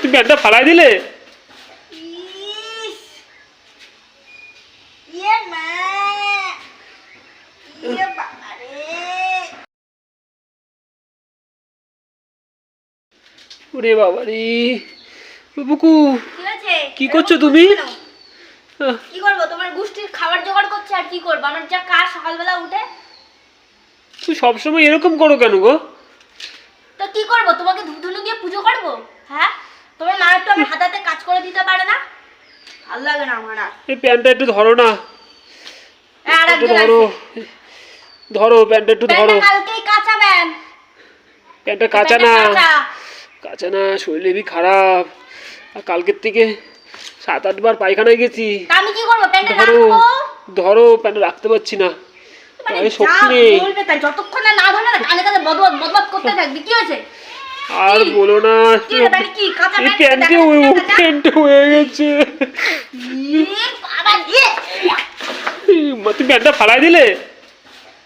তুমি প্যান্টটা ফালাই দিলে? ইয়ে ইয়ে ওরে বাবা রে। বুকু কি করছ তুমি? কি করব? তোমার গোষ্ঠীর খাবার জোগাড় করছে আর কি করব? আমার যা কাজ সকালবেলা উঠে। তুমি সবসময় এরকম করো কেন গো? তো কি করব? তোমাকে ধুধুলু দিয়ে পুজো করব? হ্যাঁ? তোমার মা একটু আমার হাতে হাতে কাজ করে দিতে পারে না। ভালো লাগে না আমার আর। এই প্যান্টটা একটু ধরো না। এ, আর একটু ধরো। ধরো প্যান্টটা একটু ধরো। কালকেই কাঁচাবেন প্যান্টটা কাঁচা না। কাঁচা। কাঁচা না শরীর হেবি খারাপ। আর কালকের থেকে সাত আটবার পায়খানায় গেছি। আমি কি করব? প্যান্টটা ধরো রাখব? ধরো প্যান্টটা রাখতে পারছি না। আমি শক্তি নেই। যতক্ষণ না না ধরবে না কানে কানে বদবদ বদবদ করতে থাকবি। কি হয়েছে? আর বলো না প্যান্ট প্যান্টে হয়ে গেছে। তুমি প্যান্টটা ফালাই দিলে?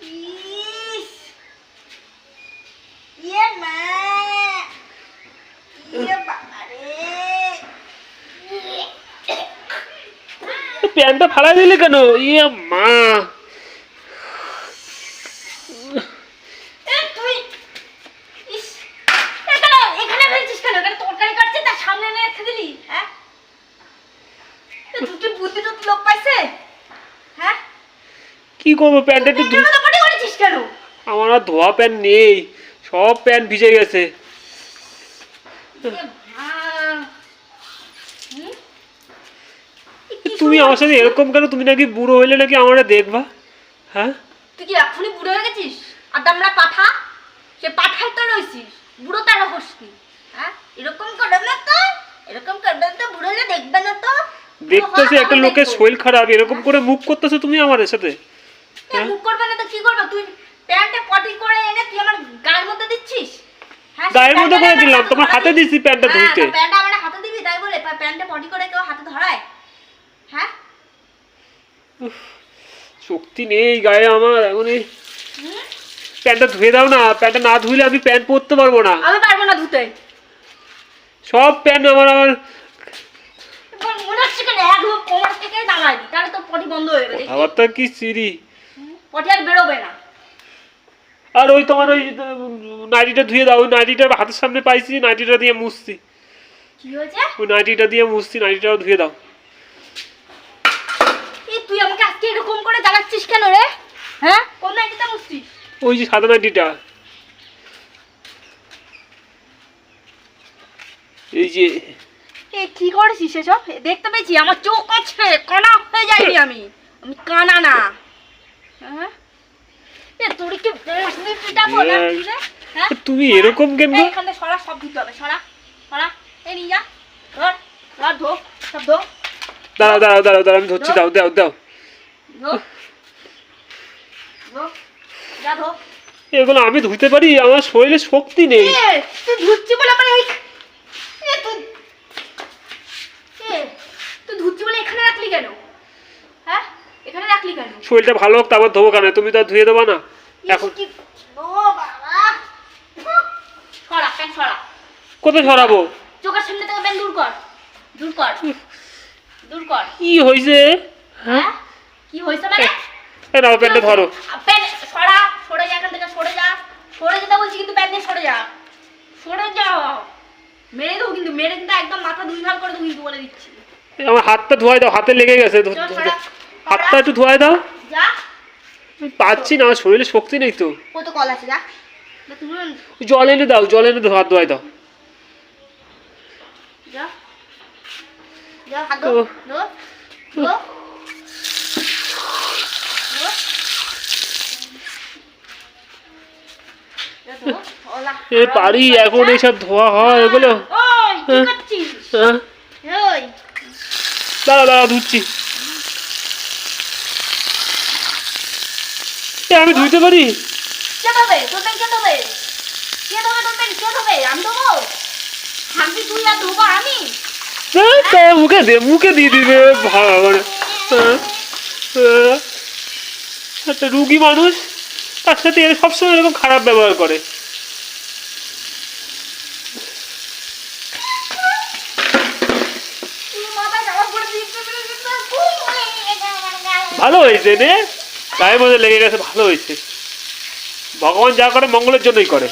ইস, ইয়ে ইয়ে। প্যান্টটা ফালাই দিলে কেন? ইয়ে মা এ, তুই, ইস, এখানে এখানে ফেলছিস কেন এখানে তরকারি কাটছে তার সামনে এনে রেখে দিলি হ্যাঁ এ, দুটি বুদ্ধি টুদ্ধি লোক পাইছে হ্যাঁ কি করব প্যান্টটা একটু আমার আর ধোয়া প্যান্ট নেই সব প্যান্ট ভিজে গেছে। তুমি আমার সাথে এরকম কেন? তুমি নাকি বুড়ো হইলে নাকি আমার দেখবা? হ্যাঁ? তুই কি এখনই বুড়ো হয়ে গেছিস? আর আমরা পাঠা? সে পাঠায় তো রয়েছিস বুড়ো তারা হোস কি? হ্যাঁ? এরকম করবে না তো? এরকম করবে না তো? বুড়ো হলে দেখবে না তো? দেখতেছি একটা লোকের শরীর খারাপ এরকম করে মুখ করতেছো তুমি আমার সাথে? মুখ করবে না তো কি করবে? তুই প্যান্টে পটি করে এনে তুই আমার গায়ের মধ্যে দিচ্ছিস? হ্যাঁ, গায়ের মধ্যে প্যান্টটা করে দিলাম তোমার হাতে দিছি প্যান্টটা হ্যাঁ, ধুইতে। তো প্যান্টটা আমার হাতে দিবি তাই বলে পা- প্যান্টে পটি করে কেউ হাতে ধরায়। হ্যাঁ? শক্তি নেই গায়ে আমার এখন এই প্যান্টটা ধুয়ে দাও না প্যান্টটা না ধুইলে আমি প্যান্ট পরতে পারব না। আমি পারব না ধুতে। সব প্যান্ট আমার আমার। মনে হচ্ছে কেন এক কোমর থেকে নামাই তাহলে তো পটি বন্ধ হয়ে যাবে দেখি। কথাবার্তা কি সিরি আর বেরোবে না। আর ওই তোমার ওই নাইটিটা ধুয়ে দাও ওই নাইটিটা হাতের সামনে পাইছি নাইটিটা দিয়ে মুছছি। কি হয়েছে? ওই নাইটিটা দিয়ে মুছছি নাইটিটাও ধুয়ে দাও। এই তুই আমাকে আজকে এরকম করে জ্বালাচ্ছিস কেন রে? হ্যাঁ? কোন নাইটিটা মুছছিস? ওই যে সাদা নাইটিটা এই যে এ কি করেছিস এসব? দেখতে পেয়েছি আমার চোখ আছে কানা হয়ে যাইনি আমি। আমি কানা না হ্যাঁ এ তোর কি বেশি পিটাবো না কি রে? হ্যাঁ তুমি এরকম কেন গো? এই, এখান সরা সব দিতে হবে সরা সরা। এই নিয়ে যা ধর ধর ধো সব ধো। দাঁড়াও দাঁড়াও দাঁড়াও দাঁড়াও আমি ধরছি দাও দাও দাও। এগুলো আমি ধুতে পারি? আমার শরীরে শক্তি নেই। তুই ধুচ্ছি বলে মানে ওই তুই ধুচ্ছি বলে এখানে রাখলি কেন? হ্যাঁ? এখানে রাখলি কেন? শরীরটা ভালো হোক তারপর ধোবো কেন? তুমি তো ধুয়ে দেবো না। এখন কি ও বাবা সরা প্যান সরা কোথায় সরাবো? চোখের সামনে থেকে প্যান দূর কর। দূর কর। দূর কর। কি হয়েছে হ্যাঁ? কি হয়েছে মানে? এই নাও প্যান্টটা ধরো। প্যান সরা সরে যা এখান থেকে সরে যা। সরে যেতে বলছি কিন্তু প্যান দিয়ে সরে যা। সরে যা। মেরে দেবো কিন্তু মেরে কিন্তু একদম মাথা দুই ভাগ করে দেবো কিন্তু বলে দিচ্ছি। আমার হাতটা ধোয়াই দাও হাতে লেগে গেছে। হাতটা একটু ধোয়াই দাও। যা। পাচ্ছি না আমার শরীরে শক্তি নেই তো। কত কল আছে যা। জল এনে দাও জল এনে দাও হাত ধোয়াই দাও। এ পারি এখন এইসব ধোয়া হয় এগুলো দাঁড়া দাঁড়া ধুচ্ছি আমি ধুইতে পারি কে দেবে তোর প্যান্ট কে দেবে কে দেবে তোর প্যান্ট কে দেবে আমি আর হ্যাঁ, মুখে দে মুখে দিয়ে দিবে হ্যাঁ, হ্যাঁ। একটা রুগী মানুষ তার সাথে সবসময় এরকম খারাপ ব্যবহার করে। ভালো হয়েছে রে গায়ে মধ্যে লেগে গেছে ভালো হয়েছে। ভগবান যা করে মঙ্গলের জন্যই করে।